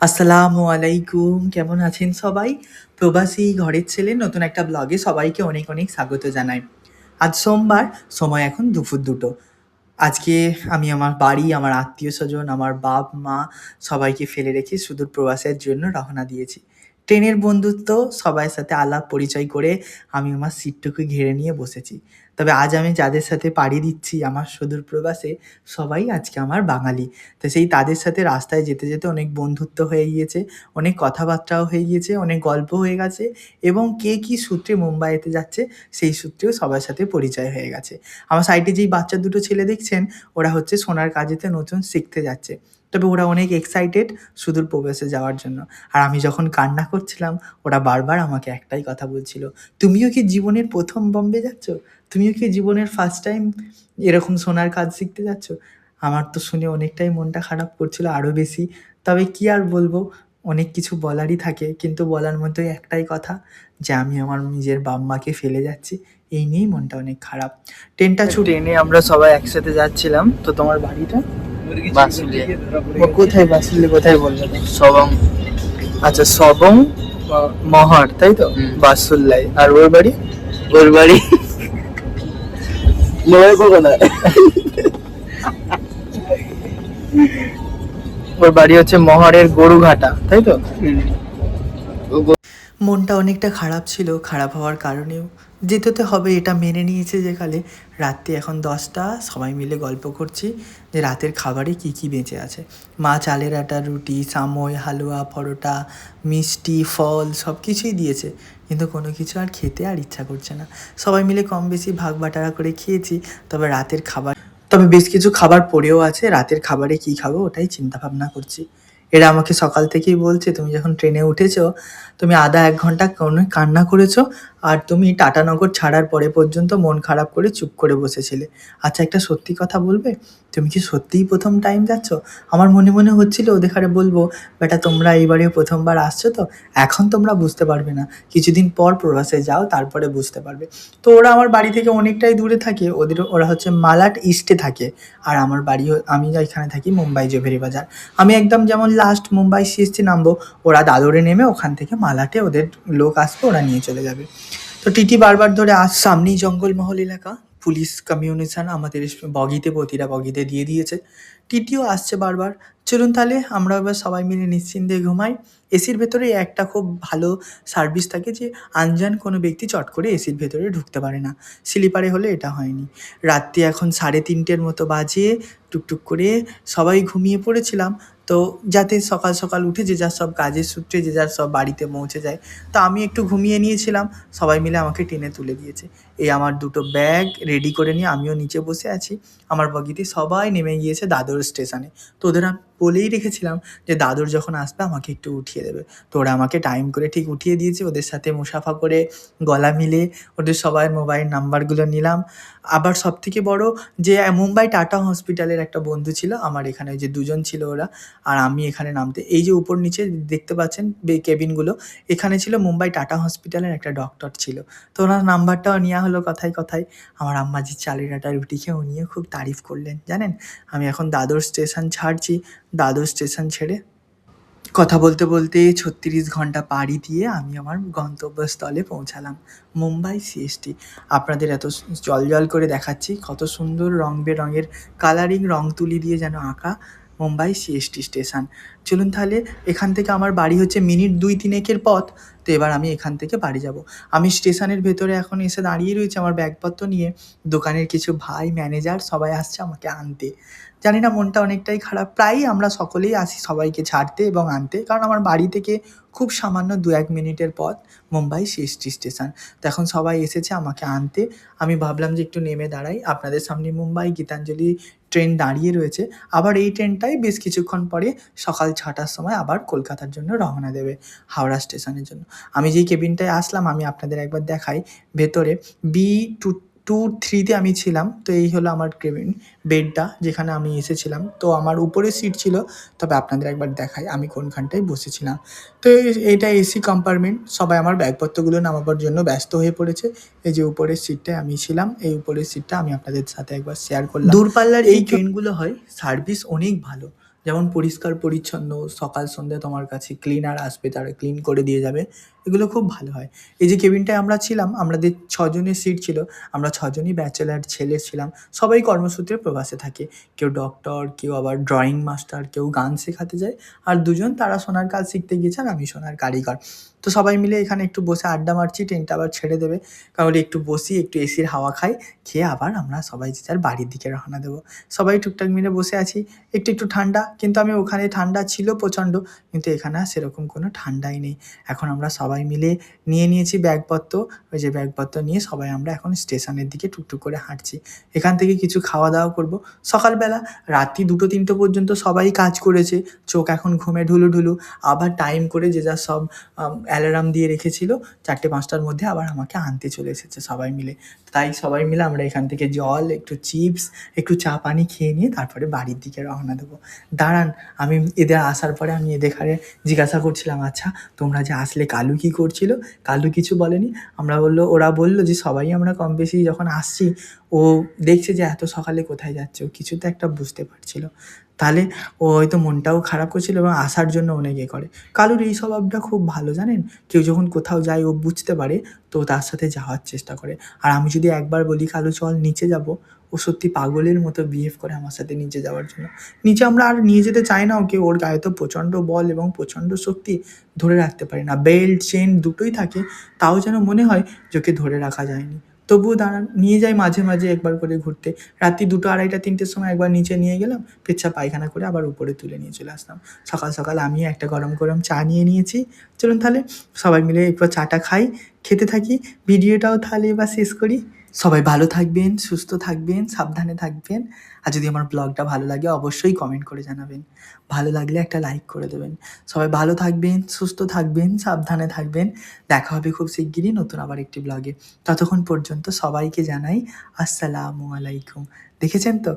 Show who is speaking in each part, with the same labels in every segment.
Speaker 1: আসসালামু আলাইকুম, কেমন আছেন সবাই? প্রবাসী ঘরের ছেলে নতুন একটা ব্লগে সবাইকে অনেক অনেক স্বাগত জানাই। আজ সোমবার, সময় এখন দুপুর দুটো। আজকে আমি আমার বাড়ি, আমার আত্মীয় স্বজন, আমার বাপ, মা সবাইকে ফেলে রেখে সুদূর প্রবাসের জন্য রওনা দিয়েছি। ট্রেনের বন্ধুত্ব, সবার সাথে আলাপ পরিচয় করে আমি আমার সিটটুকু ঘিরে নিয়ে বসেছি। তবে আজ আমি যাদের সাথে পাড়ি দিচ্ছি আমার সুদূর প্রবাসে, সবাই আজকে আমার বাঙালি। তো সেই তাদের সাথে রাস্তায় যেতে যেতে অনেক বন্ধুত্ব হয়ে গিয়েছে, অনেক কথাবার্তাও হয়ে গিয়েছে, অনেক গল্প হয়ে গেছে এবং কে কী সূত্রে মুম্বাইতে যাচ্ছে, সেই সূত্রেও সবার সাথে পরিচয় হয়ে গেছে। আমার সাইডে যেই বাচ্চা দুটো ছেলে দেখছেন, ওরা হচ্ছে সোনার কাজেতে নতুন শিখতে যাচ্ছে। তবে ওরা অনেক এক্সাইটেড সুদূর প্রবেশে যাওয়ার জন্য। আর আমি যখন কান্না করছিলাম, ওরা বারবার আমাকে একটাই কথা বলছিল, তুমিও কি জীবনের প্রথম বম্বে যাচ্ছ? তুমিও কি জীবনের ফার্স্ট টাইম এরকম সোনার কাজ শিখতে যাচ্ছ? আমার তো শুনে অনেকটাই মনটা খারাপ করছিল আরও বেশি। তবে কি আর বলব, অনেক কিছু বলারই থাকে, কিন্তু বলার মধ্যে একটাই কথা যে আমি আমার নিজের বাপ মাকে ফেলে যাচ্ছি, এই নিয়েই মনটা অনেক খারাপ। ট্রেনটা ছুটে এনে আমরা সবাই একসাথে যাচ্ছিলাম, তো তোমার বাড়িটা?
Speaker 2: বাসুলিয়া
Speaker 1: কোথায় বাসিলে কোথায় বলবে
Speaker 2: সবং।
Speaker 1: আচ্ছা সবং মহার তাই তো? বাসুল্লাই। আর ওর বাড়ি?
Speaker 2: ওর বাড়ি। নয় কোথায়?
Speaker 1: ওর বাড়ি হচ্ছে মহারের গরুঘাটা তাই তো? মনটা অনেকটা খারাপ ছিল, খারাপ হওয়ার কারণেও। যেতে হবে, এটা মেনে নিয়েছে যে কালে রাত্রি এখন দশটা, সবাই মিলে গল্প করছি যে রাতের খাবারে কি কি বেঁচে আছে। মা চালের আটা, রুটি, সাময়, হালুয়া, পরোটা, মিষ্টি, ফল সব কিছুই দিয়েছে। কিন্তু কোনো কিছু আর খেতে আর ইচ্ছা করছে না। সবাই মিলে কম বেশি ভাগ বাটারা করে খেয়েছি, তবে রাতের খাবার তবে বেশ কিছু খাবার পড়েও আছে, রাতের খাবারে কি খাব ওটাই চিন্তা ভাবনা করছি। এরা আমাকে সকাল থেকেই বলছে, তুমি যখন ট্রেনে উঠেছো, তুমি আধা এক ঘণ্টা কোনো কান্না করেছ আর তুমি টাটানগর ছাড়ার পরে পর্যন্ত মন খারাপ করে চুপ করে বসেছিলে। আচ্ছা একটা সত্যি কথা বলবে? তুমি কি সত্যিই প্রথম টাইম যাচ্ছ? আমার মনে মনে হচ্ছিল ওদের হারে বলব, বেটা, তোমরা এইবারে প্রথমবার আসছো তো? এখন তোমরা বুঝতে পারবে না। কিছুদিন পর প্রবাসে যাও, তারপরে বুঝতে পারবে। তো ওরা আমার বাড়ি থেকে অনেকটাই দূরে থাকে। ওদের, ওরা হচ্ছে মালাট ইস্টে থাকে। আর আমার বাড়ি আমি এখানে থাকি মুম্বাই জেভেরি বাজার। আমি একদম যেমন লাস্ট মুম্বাই সিএসটি নামবো, ওরা দাদরে নেমে ওখান থেকে মালাটে ওদের লোক আসবে, ওরা নিয়ে চলে যাবে। তো টিটি বারবার ধরে আজ সামনেই জঙ্গলমহল এলাকা। পুলিশ কমিউনিশন আমাদের বগিতে, প্রতিটা বগিতে দিয়ে দিয়েছে। টিটিও আসছে বারবার। চলুন তাহলে আমরা এবার সবাই মিলে নিশ্চিন্তে ঘুমাই। এসির ভেতরে একটা খুব ভালো সার্ভিস থাকে যে, আনজান কোনো ব্যক্তি চট করে এসির ভেতরে ঢুকতে পারে না। স্লিপারে হলে এটা হয়নি। রাত্রি এখন সাড়ে তিনটের মতো বাজে। টুকটুক করে সবাই ঘুমিয়ে পড়েছিলাম। তো যাতে সকাল সকাল উঠে যে যার সব কাজের সূত্রে, যে যার সব বাড়িতে পৌঁছে যায়। তো আমি একটু ঘুমিয়ে নিয়েছিলাম, সবাই মিলে আমাকে টেনে তুলে দিয়েছে। এই আমার দুটো ব্যাগ রেডি করে নিয়ে আমিও নিচে বসে আছি। আমার বগিতে সবাই নেমে গিয়েছে দাদর স্টেশনে তো ওদের বলেই রেখেছিলাম যে দাদর যখন আসবে আমাকে একটু উঠিয়ে দেবে। তো ওরা আমাকে টাইম করে ঠিক উঠিয়ে দিয়েছে, ওদের সাথে মুসাফা করে গলা মিলে ওদের সবাই মোবাইল নাম্বারগুলো নিলাম। আবার সব থেকে বড় যে মুম্বাই টাটা হসপিটালের একটা বন্ধু ছিল, আমার এখানে যে দুজন ছিল ওরা, আর আমি এখানে নামতে, এই যে উপর নিচে দেখতে পাচ্ছেন কেবিনগুলো এখানে ছিল মুম্বাই টাটা হসপিটালের একটা ডক্টর ছিল। তো ওনার নাম্বারটাও নেওয়া হলো কথায় কথায়। আমার আম্মাজি চালের আটা রুটি খেয়ে উনিও খুব তারিফ করলেন, জানেন? আমি এখন দাদর স্টেশন ছাড়ছি দাদর স্টেশন ছেড়ে। কথা বলতে বলতে ছত্রিশ ঘণ্টা পাড়ি দিয়ে আমি আমার গন্তব্যস্থলে পৌঁছালাম, মুম্বাই সিএসটি আপনাদের এত জল জল করে দেখাচ্ছি, কত সুন্দর রং বেরঙের কালারিং রং তুলি দিয়ে যেন আঁকা। মুম্বাই সিএসটি স্টেশন চলুন তাহলে এখান থেকে আমার বাড়ি হচ্ছে মিনিট দুই তিনেকের পথ, তো এবার আমি এখান থেকে বাড়ি যাব। আমি স্টেশনের ভেতরে এখন এসে দাঁড়িয়ে রয়েছে আমার ব্যাগপত্র নিয়ে। দোকানের কিছু ভাই ম্যানেজার সবাই আসছে আমাকে আনতে। জানি না মনটা অনেকটাই খারাপ। প্রায়ই আমরা সকলেই আসি সবাইকে ছাড়তে এবং আনতে, কারণ আমার বাড়ি থেকে খুব সামান্য দু এক মিনিটের পথ মুম্বাই সিএসটি স্টেশন তো এখন সবাই এসেছে আমাকে আনতে। আমি ভাবলাম যে একটু নেমে দাঁড়াই। আপনাদের সামনে মুম্বাই গীতাঞ্জলি ট্রেন দাঁড়িয়ে রয়েছে। আবার এই ট্রেনটাই বেশ কিছুক্ষণ পরে সকাল ছটার সময় আবার কলকাতার জন্য রওনা দেবে হাওড়া স্টেশনের জন্য। আমি যেই কেবিনটায় আসলাম, আমি আপনাদের একবার দেখাই। ভেতরে বি টু টু থ্রিতে আমি ছিলাম তো এই হলো আমার কেবিন বেডটা যেখানে আমি এসেছিলাম। তো আমার উপরে সিট ছিল তবে আপনাদের একবার দেখাই আমি কোনখানটায় বসেছিলাম। তো এটা এসি কম্পার্টমেন্ট সবাই আমার ব্যাগপত্রগুলো নামাবার জন্য ব্যস্ত হয়ে পড়েছে। এই যে উপরের সিটটায় আমি ছিলাম এই উপরের সিটটা আমি আপনাদের সাথে একবার শেয়ার করলাম। দূরপাল্লার এই ট্রেনগুলো হয় সার্ভিস অনেক ভালো। যেমন পরিষ্কার পরিচ্ছন্ন সকাল সন্ধ্যা তোমার কাছে ক্লিনার আসবে তারা ক্লিন করে দিয়ে যাবে। এগুলো খুব ভালো হয়। এই যে কেবিনটায় আমরা ছিলাম, আমাদের ছজনের সিট ছিল, আমরা ছজনই ব্যাচেলার ছেলে ছিলাম, সবাই কর্মসূত্রে প্রবাসে থাকে। কেউ ডক্টর কেউ আবার ড্রয়িং মাস্টার কেউ গান শেখাতে যায়, আর দুজন তারা সোনার কাজ শিখতে গিয়েছে আর আমি সোনার কারিগর। তো সবাই মিলে এখানে একটু বসে আড্ডা মারছি ট্রেনটা আবার ছেড়ে দেবে। কারণ একটু বসি, একটু এসির হাওয়া খাই, খেয়ে আবার আমরা সবাই যে যার বাড়ির দিকে রওনা দেবো। সবাই টুকটাক মিলে বসে আছি, একটু একটু ঠান্ডা, কিন্তু আমি ওখানে ঠান্ডা ছিল প্রচণ্ড, কিন্তু এখানে সেরকম কোনো ঠান্ডাই নেই। এখন আমরা সবাই মিলে নিয়ে নিয়েছি ব্যাগপত্র ওই যে ব্যাগপত্র নিয়ে সবাই আমরা এখন স্টেশনের দিকে টুকটুক করে হাঁটছি। এখান থেকে কিছু খাওয়া দাওয়া করব। সকালবেলা রাত্রি দুটো তিনটে পর্যন্ত সবাই কাজ করেছে। চোখ এখন ঘুমে ঢুলু ঢুলু। আবার টাইম করে যে যা সব অ্যালার্ম দিয়ে রেখেছিল, চারটে পাঁচটার মধ্যে আবার আমাকে আনতে চলে এসেছে সবাই মিলে। তাই সবাই মিলে আমরা এখান থেকে জল, একটু চিপস একটু চা পানি খেয়ে নিয়ে তারপরে বাড়ির দিকে রওনা দেবো। দাঁড়ান, আমি এদের আসার পরে আমি এদের জিজ্ঞাসা করছিলাম আচ্ছা তোমরা যে আসলে কালু কী করছিল? কালু কিছু বলেনি। আমরা বলল, ওরা বলল যে, সবাই আমরা কম বেশি যখন আসছি, ও দেখছে যে, এত সকালে কোথায় যাচ্ছে? ও কিছু তো একটা বুঝতে পারছিল। তাহলে ও হয়তো মনটাও খারাপ করছিল এবং আসার জন্য অনেকে করে। কালুর এই স্বভাবটা খুব ভালো, জানেন? কেউ যখন কোথাও যায় ও বুঝতে পারে, তো তার সাথে যাওয়ার চেষ্টা করে। আর আমি যদি একবার বলি, কালু চল নিচে যাব। ও সত্যি পাগলের মতো বিহেভ করে আমার সাথে নিচে যাওয়ার জন্য। নিচে আমরা আর নিয়ে যেতে চাই না ওকে। ওর গায়ে তো প্রচণ্ড বল এবং প্রচণ্ড শক্তি ধরে রাখতে পারি না। বেল্ট, চেন দুটোই থাকে। তাও যেন মনে হয় যে ওকে ধরে রাখা যায়নি। তবুও দাঁড়ান, নিয়ে যাই মাঝে মাঝে একবার করে ঘুরতে। রাত্রি দুটো আড়াইটা, তিনটের সময় একবার নিচে নিয়ে গেলাম পেচ্ছা পায়খানা করে আবার উপরে তুলে নিয়ে চলে আসলাম। সকাল সকাল আমি একটা গরম গরম চা নিয়ে নিয়েছি। চলুন তাহলে সবাই মিলে একবার চাটা খাই, খেতে থাকি, ভিডিওটাও তাহলে এবার শেষ করি। সবাই ভালো থাকবেন, সুস্থ থাকবেন, সাবধানে থাকবেন। আর যদি আমার ব্লগটা ভালো লাগে, অবশ্যই কমেন্ট করে জানাবেন। ভালো লাগলে একটা লাইক করে দেবেন। সবাই ভালো থাকবেন, সুস্থ থাকবেন, সাবধানে থাকবেন। দেখা হবে খুব শিগগিরই নতুন আবার একটি ব্লগে ততক্ষণ পর্যন্ত সবাইকে জানাই, আসসালামু আলাইকুম। দেখেছেন তো?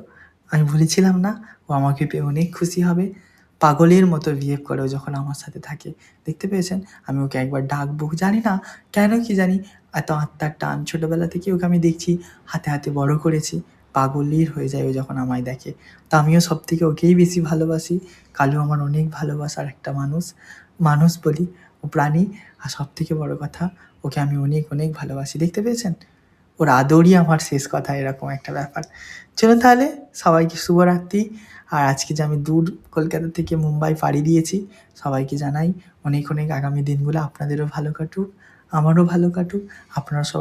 Speaker 1: আমি বলেছিলাম না, ও আমাকে পেয়ে অনেক খুশি হবে। পাগলের মতো বিহেভ করে যখন আমার সাথে থাকে। দেখতে পেয়েছেন? আমি ওকে একবার ডাকবো। জানি না কেন কি জানি? এত আত্মার টান। ছোটোবেলা থেকে ওকে আমি দেখছি, হাতে হাতে বড় করেছি। পাগলির হয়ে যায় ও যখন আমায় দেখে। তো আমিও সব থেকে ওকেই বেশি ভালোবাসি। কালু আমার অনেক ভালোবাসার একটা মানুষ। মানুষ বলি। ও প্রাণী। আর সব থেকে বড় কথা, ওকে আমি অনেক অনেক ভালোবাসি। দেখতে পেয়েছেন? ওর আদরই আমার শেষ কথা, এরকম একটা ব্যাপার। চলুন তাহলে, সবাইকে শুভরাত্রি। আর আজকে যে আমি দূর কলকাতা থেকে মুম্বাই পাড়ি দিয়েছি, সবাইকে জানাই অনেক অনেক আগামী দিনগুলো আপনাদেরও ভালো কাটুক, আমারও ভালো কাটুক, আপনারা সবাই